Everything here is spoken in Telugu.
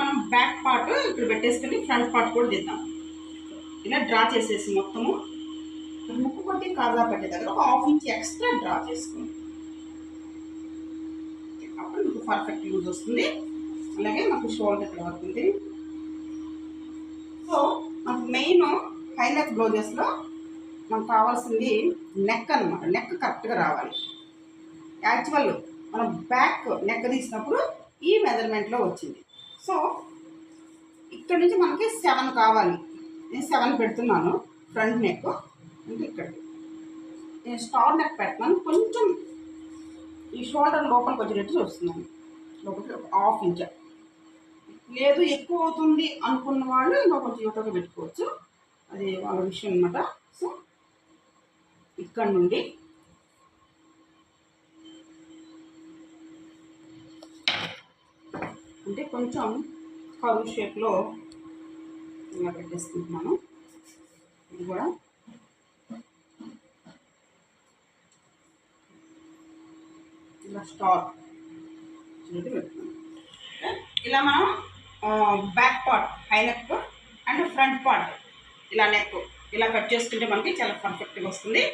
మనం బ్యాక్ పార్ట్ ఇక్కడ పెట్టేసుకుని ఫ్రంట్ పార్ట్ కూడా దిద్దాం ఇలా డ్రా చేసేసి మొత్తము. ముక్కు కొట్టి కాజా పెట్టే దగ్గర ఒక హాఫ్ ఇంచ్ ఎక్స్ట్రా డ్రా చేసుకోండి. అప్పుడు మీకు పర్ఫెక్ట్ యూజ్ వస్తుంది. అలాగే మాకు షోల్డర్ ఇక్కడ వస్తుంది సో మనకు మెయిన్ హైలైట్ బ్లౌజెస్లో మనకు కావాల్సింది నెక్ అనమాట నెక్ కరెక్ట్గా రావాలి. యాక్చువల్ మనం బ్యాక్ నెక్ తీసినప్పుడు ఈ మెజర్మెంట్లో వచ్చింది. సో ఇక్కడ నుంచి మనకి సెవెన్ కావాలి. నేను సెవెన్ పెడుతున్నాను. ఫ్రంట్ నెక్ అంటే ఇక్కడ. నేను స్టార్ నెక్ పెడుతున్నాను కొంచెం ఈ షోల్డర్ లోపలికి వచ్చేటట్టు చూస్తున్నాను. లోపలికి ఒక హాఫ్ ఇంచ్. లేదు ఎక్కువ అవుతుంది అనుకున్న వాళ్ళు ఇంకా కొంచెం యువతగా పెట్టుకోవచ్చు. అది వాళ్ళ విషయం అనమాట సో ఇక్కడ నుండి అంటే కొంచెం కరువు షేప్లో ఇలా పెట్టేసుకుంటున్నాను. ఇది కూడా. ఇలా స్టార్ పెడుతున్నాను ఇలా మనం back part high neck and front part ఇలా నెక్ ఇలా కట్ చేసుకుంటే మనకి చాలా పర్ఫెక్ట్గా వస్తుంది.